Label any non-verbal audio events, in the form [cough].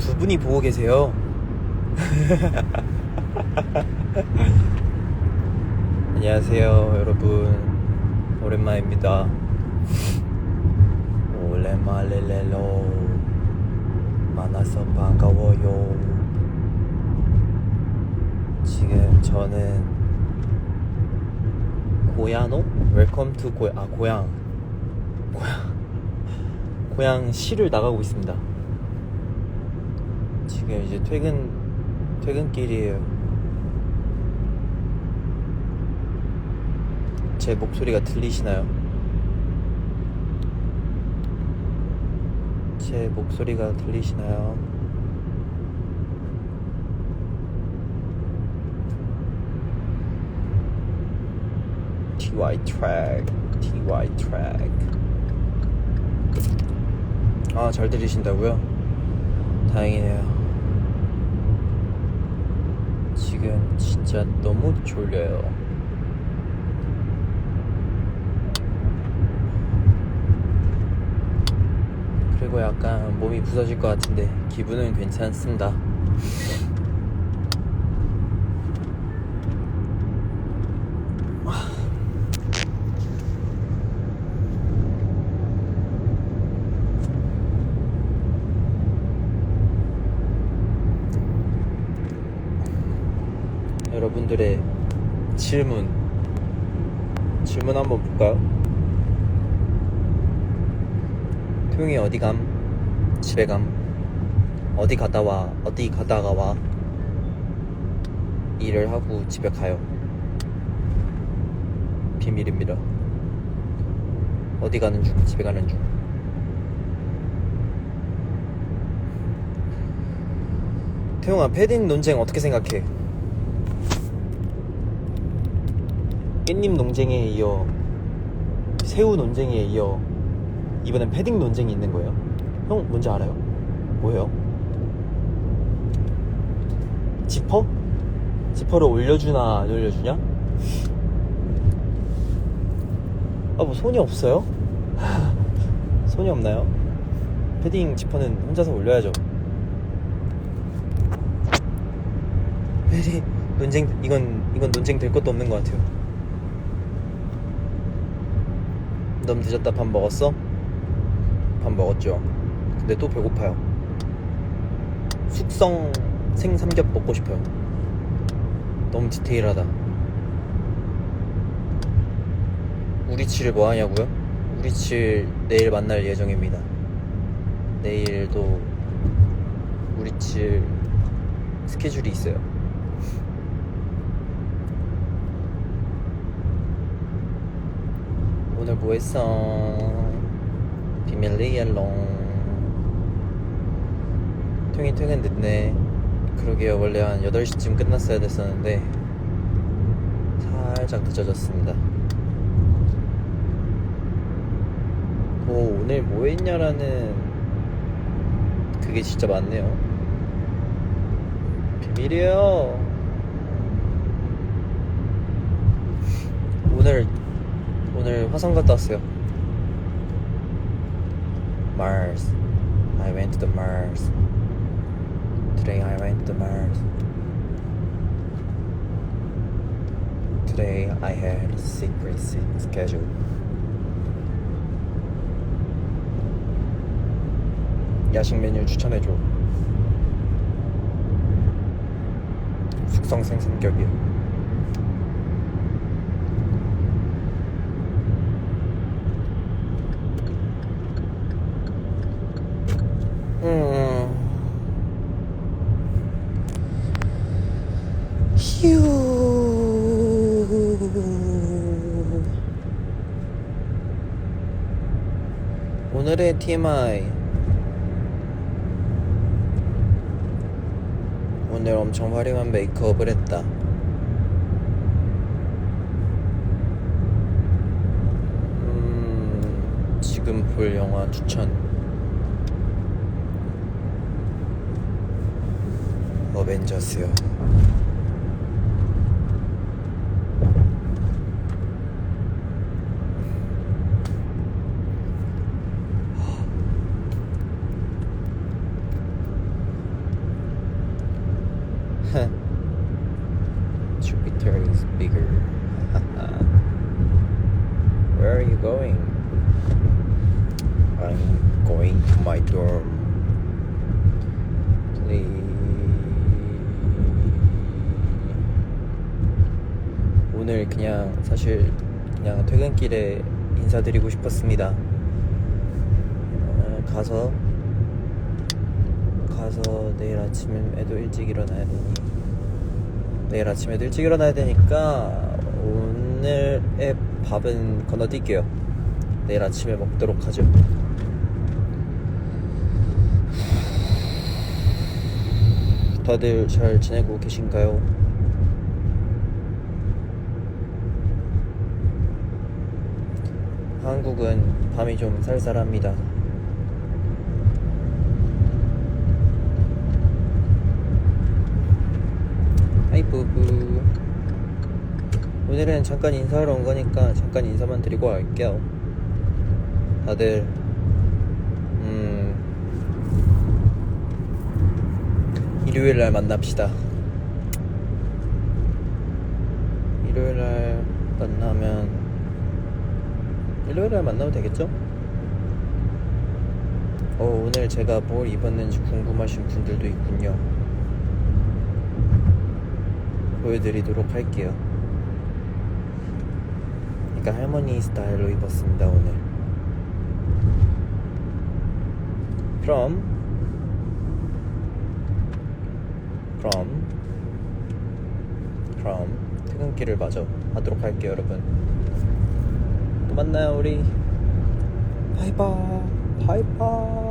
분이 보고 계세요. [laughs] 안녕하세요, 여러분. 오랜만입니다. 오랜만이래로 만나서 반가워요. 지금 저는 고야노? 웰컴 투 고야 아 고향 고향 고향 시를 나가고 있습니다. 지금 이제 퇴근 퇴근길이에요. 제 목소리가 들리시나요? 제 목소리가 들리시나요? TY 트랙, TY 트랙. 아, 잘 들리신다고요? 다행이네요. 지금 진짜 너무 졸려요. 그리고 약간 몸이 부서질 것 같은데 기분은 괜찮습니다. 여러분들의 질문 질문 한번 볼까요? 토용이 어디 감? 집에 감? 어디 갔다 와? 어디 가다가 와? 일을 하고 집에 가요. 비밀입니다. 어디 가는 중? 집에 가는 중. 태용아, 패딩 논쟁 어떻게 생각해? 깻잎 논쟁에 이어 새우 논쟁에 이어 이번엔 패딩 논쟁이 있는 거예요. 형 뭔지 알아요? 뭐예요? 지퍼? 지퍼를 올려주나 안 올려주냐? 아 뭐 손이 없어요? [laughs] 손이 없나요? 패딩 지퍼는 혼자서 올려야죠. [laughs] 패딩 논쟁 이건 이건 논쟁 될 것도 없는 것 같아요. 너무 늦었다 밥 먹었어? 밥 먹었죠. 근데 또 배고파요. 숙성 생삼겹 먹고 싶어요. 너무 디테일하다. 우리치를 뭐 하냐고요? 우리치 내일 만날 예정입니다. 내일도 우리치 스케줄이 있어요. 오늘 뭐 했어? 비밀리얼롱. 퇴근 퇴근 늦네. 그러게요. 원래 한 8시쯤 끝났어야 됐었는데 살짝 늦어졌습니다. 오 오늘 뭐 했냐라는 그게 진짜 많네요. 비밀이에요. 오늘 오늘 화성 갔다 왔어요. Mars. I went to the Mars. Today I went to the Mars. Today I had a secret schedule. 야식 메뉴 추천해줘. 숙성 생선격이요. 음. 휴. 오늘의 TMI. 오늘 엄청 화려한 메이크업을 했다. 음, 지금 볼 영화 추천. 어벤져스요. [laughs] Jupiter is bigger. [laughs] Where are you going? I'm going to my dorm. Please. 그냥 사실 그냥 퇴근길에 인사드리고 싶었습니다. 어, 가서 가서 내일 아침에도 일찍 일어나야 되니 내일 아침에도 일찍 일어나야 되니까 오늘의 밥은 건너뛸게요. 내일 아침에 먹도록 하죠. 다들 잘 지내고 계신가요? 한국은 밤이 좀 쌀쌀합니다. 부부. 오늘은 잠깐 인사하러 온 거니까 잠깐 인사만 드리고 갈게요. 다들 음 일요일 날 만납시다. 일요일 날 만나면 일요일 날 만나면 되겠죠? 어 오늘 제가 뭘 입었는지 궁금하신 분들도 있군요 보여드리도록 할게요. 그러니까 할머니 스타일로 입었습니다 오늘. 그럼 그럼 그럼 퇴근길을 마저 하도록 할게요 여러분. 또 만나요 우리. 바이바이 바이바이.